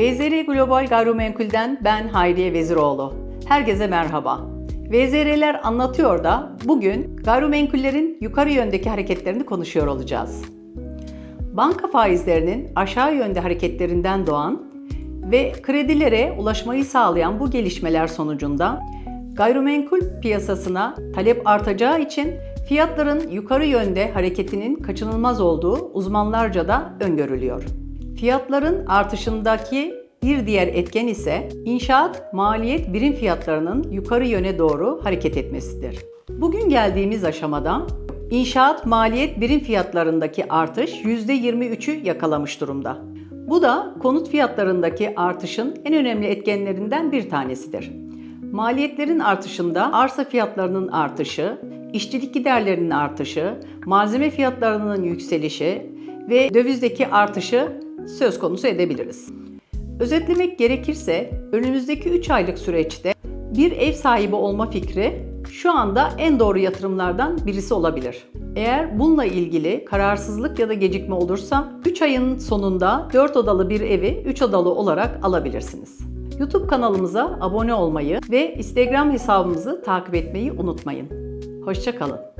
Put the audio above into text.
VZR Global Gayrimenkul'den ben Hayriye Veziroğlu. Herkese merhaba. VZR'ler anlatıyor da bugün gayrimenkullerin yukarı yöndeki hareketlerini konuşuyor olacağız. Banka faizlerinin aşağı yönde hareketlerinden doğan ve kredilere ulaşmayı sağlayan bu gelişmeler sonucunda gayrimenkul piyasasına talep artacağı için fiyatların yukarı yönde hareketinin kaçınılmaz olduğu uzmanlarca da öngörülüyor. Fiyatların artışındaki bir diğer etken ise inşaat maliyet birim fiyatlarının yukarı yöne doğru hareket etmesidir. Bugün geldiğimiz aşamada inşaat maliyet birim fiyatlarındaki artış %23'ü yakalamış durumda. Bu da konut fiyatlarındaki artışın en önemli etkenlerinden bir tanesidir. Maliyetlerin artışında arsa fiyatlarının artışı, işçilik giderlerinin artışı, malzeme fiyatlarının yükselişi ve dövizdeki artışı söz konusu edebiliriz. Özetlemek gerekirse önümüzdeki 3 aylık süreçte bir ev sahibi olma fikri şu anda en doğru yatırımlardan birisi olabilir. Eğer bununla ilgili kararsızlık ya da gecikme olursa 3 ayın sonunda 4 odalı bir evi 3 odalı olarak alabilirsiniz. YouTube kanalımıza abone olmayı ve Instagram hesabımızı takip etmeyi unutmayın. Hoşçakalın.